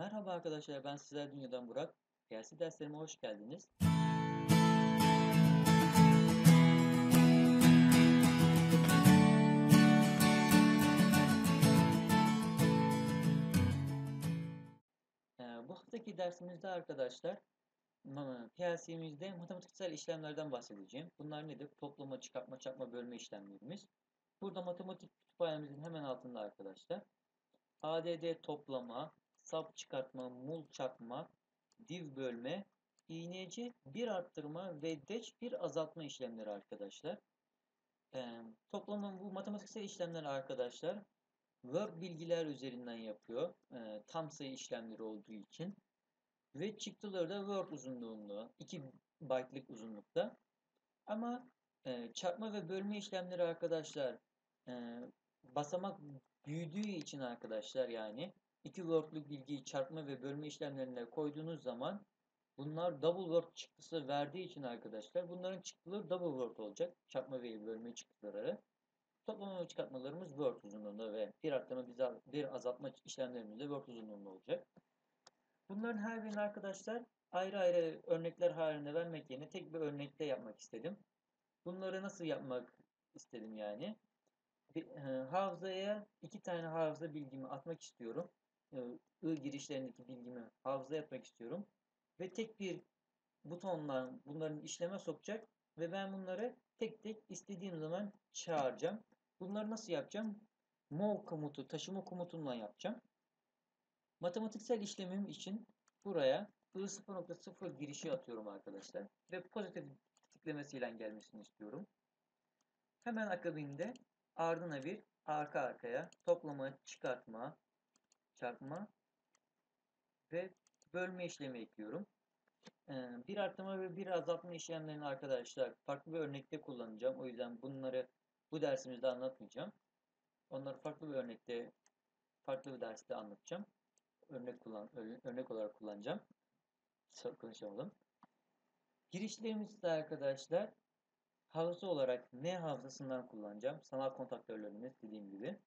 Merhaba arkadaşlar, ben Sizler Dünya'dan Burak. PLC derslerime hoş geldiniz. Ee, bu haftaki dersimizde arkadaşlar PLC'mizde matematiksel işlemlerden bahsedeceğim. Bunlar nedir? Toplama, çıkartma, çarpma, bölme işlemlerimiz. Burada matematik kütüphanemizin hemen altında arkadaşlar. ADD toplama, sap çıkartma, mul çarpma, div bölme, iğneci bir arttırma ve deç bir azaltma işlemleri arkadaşlar. Ee, toplama bu matematiksel işlemler arkadaşlar Word bilgiler üzerinden yapıyor. Ee, tam sayı işlemleri olduğu için. Ve çıktıları da Word uzunluğunda, 2 byte'lık uzunlukta. Ama e, çarpma ve bölme işlemleri arkadaşlar e, basamak büyüdüğü için arkadaşlar yani iki Word'lük bilgiyi çarpma ve bölme işlemlerine koyduğunuz zaman bunlar double Word çıktısı verdiği için arkadaşlar bunların çıktıları double Word olacak. Çarpma ve bölme çıktıları. Toplama ve çıkartmalarımız Word uzunluğunda ve bir arttırma bir azaltma işlemlerimiz de Word uzunluğunda olacak. Bunların her birini arkadaşlar ayrı ayrı örnekler halinde vermek yerine tek bir örnekte yapmak istedim. Bunları nasıl yapmak istedim yani? Bir, e, hafızaya iki tane hafıza bilgimi atmak istiyorum. E, I girişlerindeki bilgimi hafızaya atmak istiyorum. Ve tek bir butonla bunların işleme sokacak ve ben bunları tek tek istediğim zaman çağıracağım. Bunları nasıl yapacağım? Move komutu, taşıma komutunla yapacağım. Matematiksel işlemim için buraya I0.0 girişi atıyorum arkadaşlar. Ve pozitif tıklamesiyle gelmesini istiyorum. Hemen akabinde ardına bir arka arkaya toplama, çıkartma, çarpma ve bölme işlemi ekliyorum. Bir arttırma ve bir azaltma işlemlerini arkadaşlar farklı bir örnekte kullanacağım. O yüzden bunları bu dersimizde anlatmayacağım. Onları farklı bir örnekte, farklı bir derste anlatacağım. Örnek kullan, örnek olarak kullanacağım. Konuşalım. Girişlerimizde arkadaşlar hafıza olarak M hafızasından kullanacağım. Sanal kontaktörlerimiz dediğim gibi.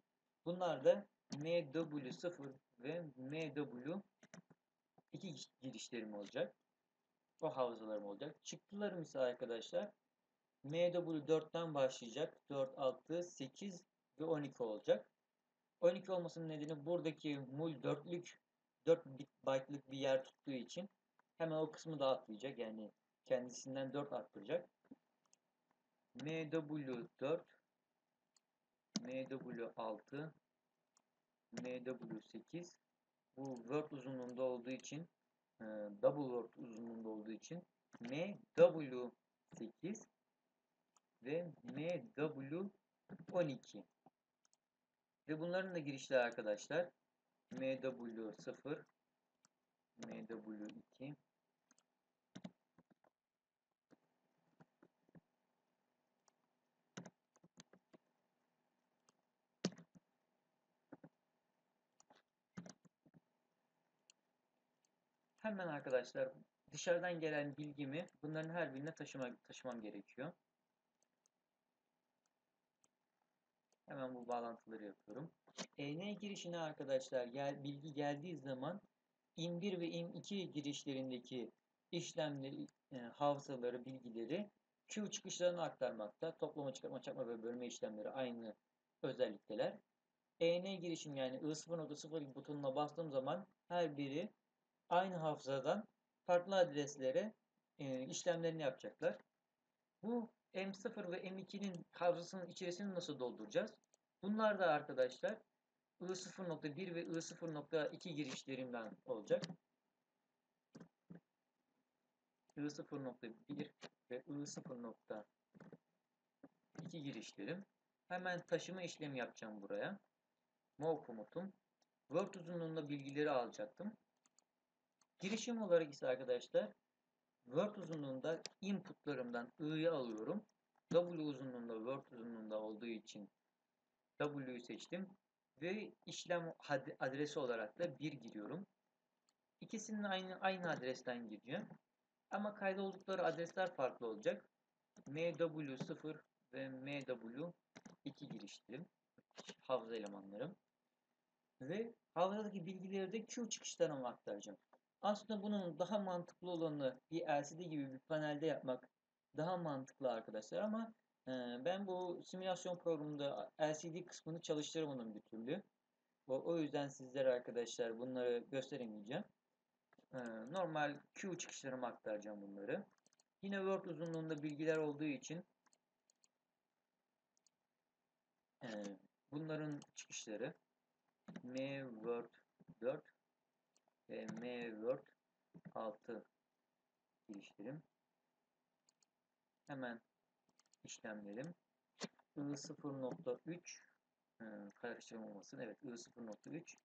Bunlar da MW0 ve MW2 girişlerim olacak. O hafızalarım olacak. Çıktılarım ise arkadaşlar MW4'ten başlayacak. 4, 6, 8 ve 12 olacak. 12 olmasının nedeni buradaki mul 4'lük 4 bit byte'lık bir yer tuttuğu için hemen o kısmı da atlayacak. Yani kendisinden 4 arttıracak. MW4 MW6 MW8 bu Word uzunluğunda olduğu için double Word uzunluğunda olduğu için MW8 ve MW12 ve bunların da girişleri arkadaşlar MW0 MW2 Hemen arkadaşlar dışarıdan gelen bilgimi bunların her birine taşıma, taşımam gerekiyor. Hemen bu bağlantıları yapıyorum. EN girişine arkadaşlar gel, bilgi geldiği zaman IM1 ve IM2 girişlerindeki işlemleri, e, hafızaları, bilgileri Q çıkışlarına aktarmakta. Toplama, çıkartma, çarpma ve bölme işlemleri aynı özellikteler. EN girişim yani I0.0 butonuna bastığım zaman her biri aynı hafızadan farklı adreslere e, işlemlerini yapacaklar. Bu M0 ve M2'nin hafızasının içerisini nasıl dolduracağız? Bunlar da arkadaşlar I0.1 ve I0.2 girişlerimden olacak. I0.1 ve I0.2 girişlerim. Hemen taşıma işlemi yapacağım buraya. Move komutum. Word uzunluğunda bilgileri alacaktım. Girişim olarak ise arkadaşlar Word uzunluğunda inputlarımdan I'yi alıyorum. W uzunluğunda Word uzunluğunda olduğu için W'yu seçtim. Ve işlem adresi olarak da 1 giriyorum. İkisinin aynı aynı adresten gireceğim. Ama kaydoldukları adresler farklı olacak. MW0 ve MW2 giriştim. Hafıza elemanlarım. ve hafızadaki bilgileri de Q çıkışlarına aktaracağım. Aslında bunun daha mantıklı olanı bir LCD gibi bir panelde yapmak daha mantıklı arkadaşlar ama e, ben bu simülasyon programında LCD kısmını çalıştıramadım bir türlü. O, o yüzden sizlere arkadaşlar bunları gösteremeyeceğim. E, normal Q çıkışlarıma aktaracağım bunları. Yine Word uzunluğunda bilgiler olduğu için e, bunların çıkışları M Word 4 ve M Word 6 girişlerim. Hemen işlemlerim. I 0.3 e, karıştırma olmasın. Evet I 0.3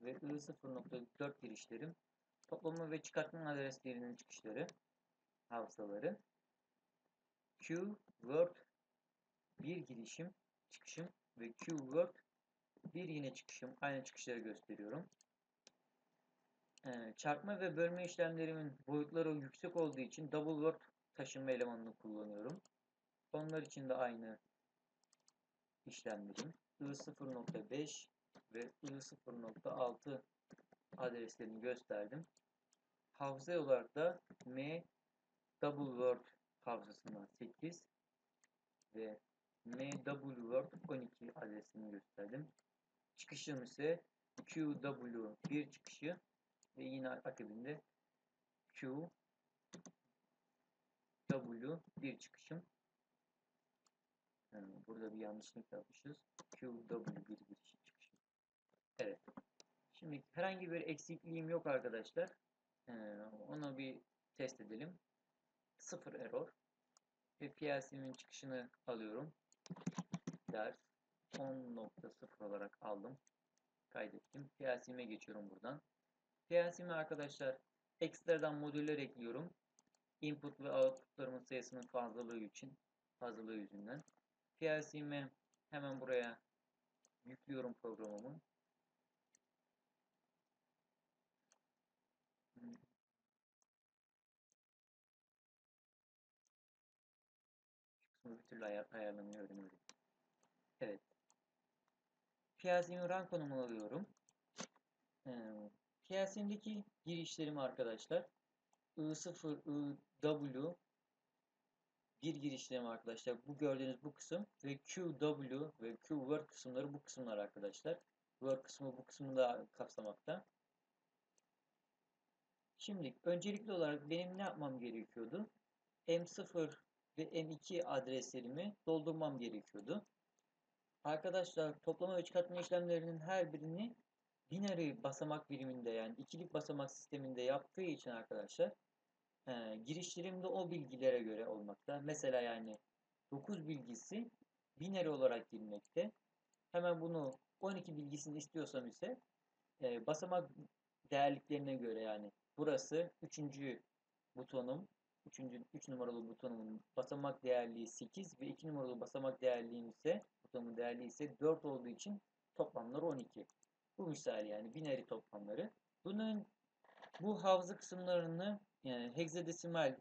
ve I 0.4 girişlerim. Toplama ve çıkartma adreslerinin çıkışları. Hafızaları. Q Word bir girişim çıkışım ve Q Word bir yine çıkışım. Aynı çıkışları gösteriyorum. Ee, çarpma ve bölme işlemlerimin boyutları yüksek olduğu için double word taşınma elemanını kullanıyorum. Onlar için de aynı işlemlerim. I0.5 ve I0.6 adreslerini gösterdim. Hafıza olarak da M double word hafızasından 8 ve MW Word 12 adresini gösterdim. Çıkışım ise QW bir çıkışı ve yine akabinde Q W bir çıkışım. Yani burada bir yanlışlık yapmışız. Q W bir giriş çıkışım. Evet. Şimdi herhangi bir eksikliğim yok arkadaşlar. Ee, onu bir test edelim. Sıfır error. Ve PLC'nin çıkışını alıyorum. Ders 10.0 olarak aldım. Kaydettim. PLC'me geçiyorum buradan. PLC'me arkadaşlar ekstradan modüller ekliyorum. Input ve outputlarımın sayısının fazlalığı için fazlalığı yüzünden. PLC'me hemen buraya yüklüyorum programımı. Kısmı bir türlü ayar, ayarlamayı öğreniyorum. Evet. PLC'min RAM konumunu alıyorum. Ee, PLC'mdeki girişlerim arkadaşlar I0, IW bir girişlerim arkadaşlar. Bu gördüğünüz bu kısım ve QW ve Q Word kısımları bu kısımlar arkadaşlar. Word kısmı bu kısmını da kapsamakta. Şimdi öncelikli olarak benim ne yapmam gerekiyordu? M0 ve M2 adreslerimi doldurmam gerekiyordu. Arkadaşlar toplama ve çıkartma işlemlerinin her birini binary basamak biriminde yani ikilik basamak sisteminde yaptığı için arkadaşlar e, girişlerimde o bilgilere göre olmakta. Mesela yani 9 bilgisi binary olarak girmekte. Hemen bunu 12 bilgisini istiyorsam ise e, basamak değerliklerine göre yani burası 3. butonum 3. 3 numaralı butonumun basamak değerliği 8 ve 2 numaralı basamak değerliğim ise butonumun değerliği ise 4 olduğu için toplamları 12. Bu misal yani binary toplamları. Bunun bu hafıza kısımlarını yani hexadesimal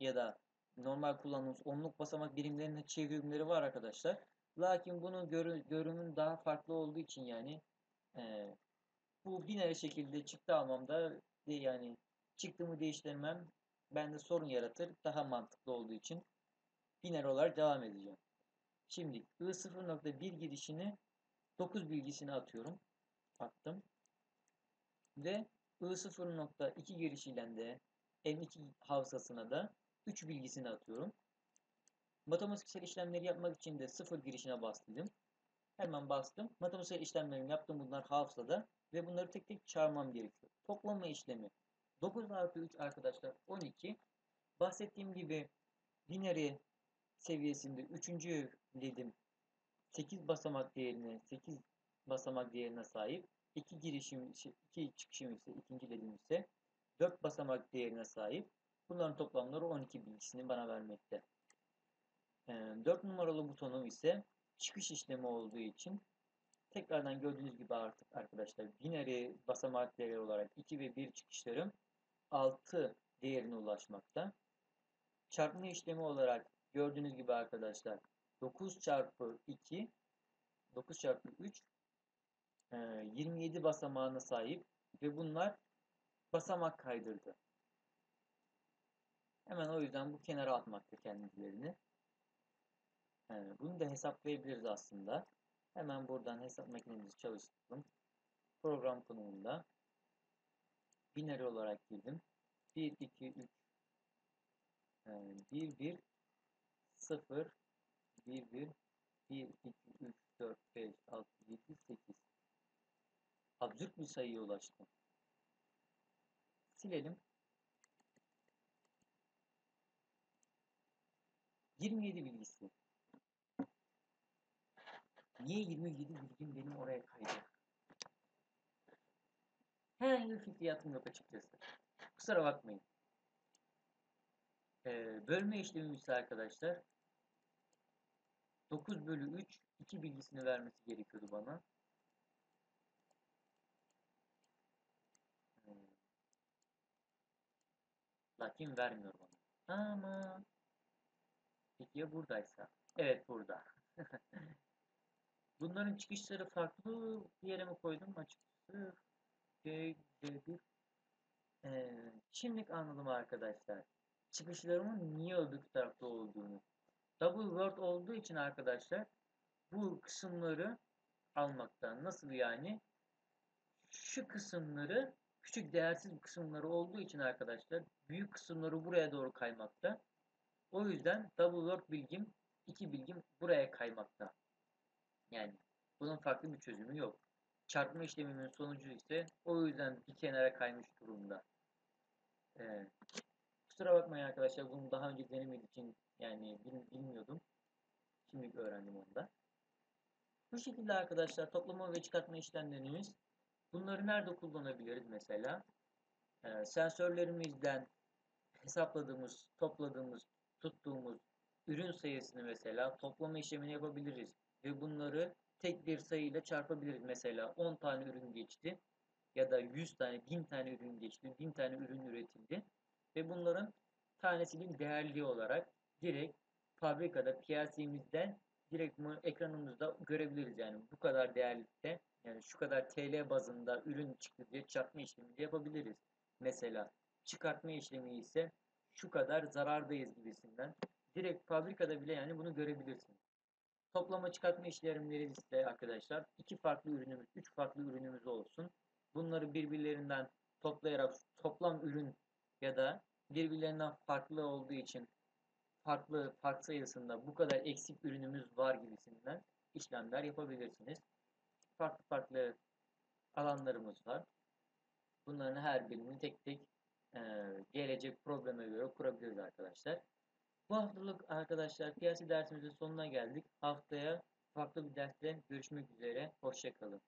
ya da normal kullandığımız onluk basamak birimlerine çevirimleri var arkadaşlar. Lakin bunun görü, görünümün daha farklı olduğu için yani e, bu binary şekilde çıktı almamda de yani çıktığımı değiştirmem bende sorun yaratır. Daha mantıklı olduğu için binary olarak devam edeceğim. Şimdi I0.1 girişini 9 bilgisini atıyorum. Attım. Ve I0.2 girişiyle de M2 hafızasına da 3 bilgisini atıyorum. Matematiksel işlemleri yapmak için de 0 girişine bastım. Hemen bastım. Matematiksel işlemlerimi yaptım bunlar hafızada ve bunları tek tek çağırmam gerekiyor. Toplama işlemi 9 artı 3 arkadaşlar 12. Bahsettiğim gibi binary seviyesinde 3. ledim 8 basamak değerine 8 basamak değerine sahip. 2 girişim 2 çıkışım ise ikinci ledim ise 4 basamak değerine sahip. Bunların toplamları 12 bilgisini bana vermekte. 4 numaralı butonum ise çıkış işlemi olduğu için tekrardan gördüğünüz gibi artık arkadaşlar binary basamak değeri olarak 2 ve 1 çıkışlarım 6 değerine ulaşmakta. Çarpma işlemi olarak gördüğünüz gibi arkadaşlar 9 çarpı 2 9 çarpı 3 e, 27 basamağına sahip ve bunlar basamak kaydırdı. Hemen o yüzden bu kenara atmakta kendilerini. Yani bunu da hesaplayabiliriz aslında. Hemen buradan hesap makinemizi çalıştırdım. Program konumunda binary olarak girdim. 1, 2, 3 1, 1 0 1, 1 1, 2, 3, 4, 5, 6, 7, 8 Absürt bir sayıya ulaştım. Silelim. 27 bilgisi. Niye 27 bilgim benim oraya kaydı? Herhangi bir fikriyatım yok açıkçası. Kusura bakmayın. Ee, bölme işlemimiz ise arkadaşlar 9 bölü 3 2 bilgisini vermesi gerekiyordu bana. Lakin vermiyor bana. Ama peki ya buradaysa? Evet burada. Bunların çıkışları farklı bir yere mi koydum açıkçası? C, C1 ee, şimdilik anladım arkadaşlar. Çıkışlarımın niye öbür tarafta olduğunu. Double word olduğu için arkadaşlar bu kısımları almaktan nasıl yani? Şu kısımları küçük değersiz kısımları olduğu için arkadaşlar büyük kısımları buraya doğru kaymakta. O yüzden double word bilgim iki bilgim buraya kaymakta. Yani bunun farklı bir çözümü yok. Çarpma işlemimin sonucu ise o yüzden bir kenara kaymış durumda. Ee, kusura bakmayın arkadaşlar bunu daha önce denemediğim için yani bilmiyordum. Şimdi öğrendim onu da. Bu şekilde arkadaşlar toplama ve çıkartma işlemlerimiz. Bunları nerede kullanabiliriz mesela? Ee, sensörlerimizden hesapladığımız, topladığımız, tuttuğumuz ürün sayısını mesela toplama işlemini yapabiliriz. Ve bunları tek bir sayıyla çarpabiliriz. Mesela 10 tane ürün geçti ya da 100 tane, 1000 tane ürün geçti, 1000 tane ürün üretildi. Ve bunların tanesinin değerli olarak direkt fabrikada PLC'mizden direkt ekranımızda görebiliriz yani bu kadar değerlikte yani şu kadar TL bazında ürün çıktı diye çarpma işlemi yapabiliriz. Mesela çıkartma işlemi ise şu kadar zarardayız gibisinden direkt fabrikada bile yani bunu görebilirsiniz. Toplama çıkartma işlemleri ise arkadaşlar iki farklı ürünümüz, üç farklı ürünümüz olsun. Bunları birbirlerinden toplayarak toplam ürün ya da birbirlerinden farklı olduğu için farklı fark sayısında bu kadar eksik ürünümüz var gibisinden işlemler yapabilirsiniz. Farklı farklı alanlarımız var. Bunların her birini tek tek e, gelecek probleme göre kurabiliriz arkadaşlar. Bu haftalık arkadaşlar piyasa dersimizin sonuna geldik. Haftaya farklı bir derste görüşmek üzere. Hoşçakalın.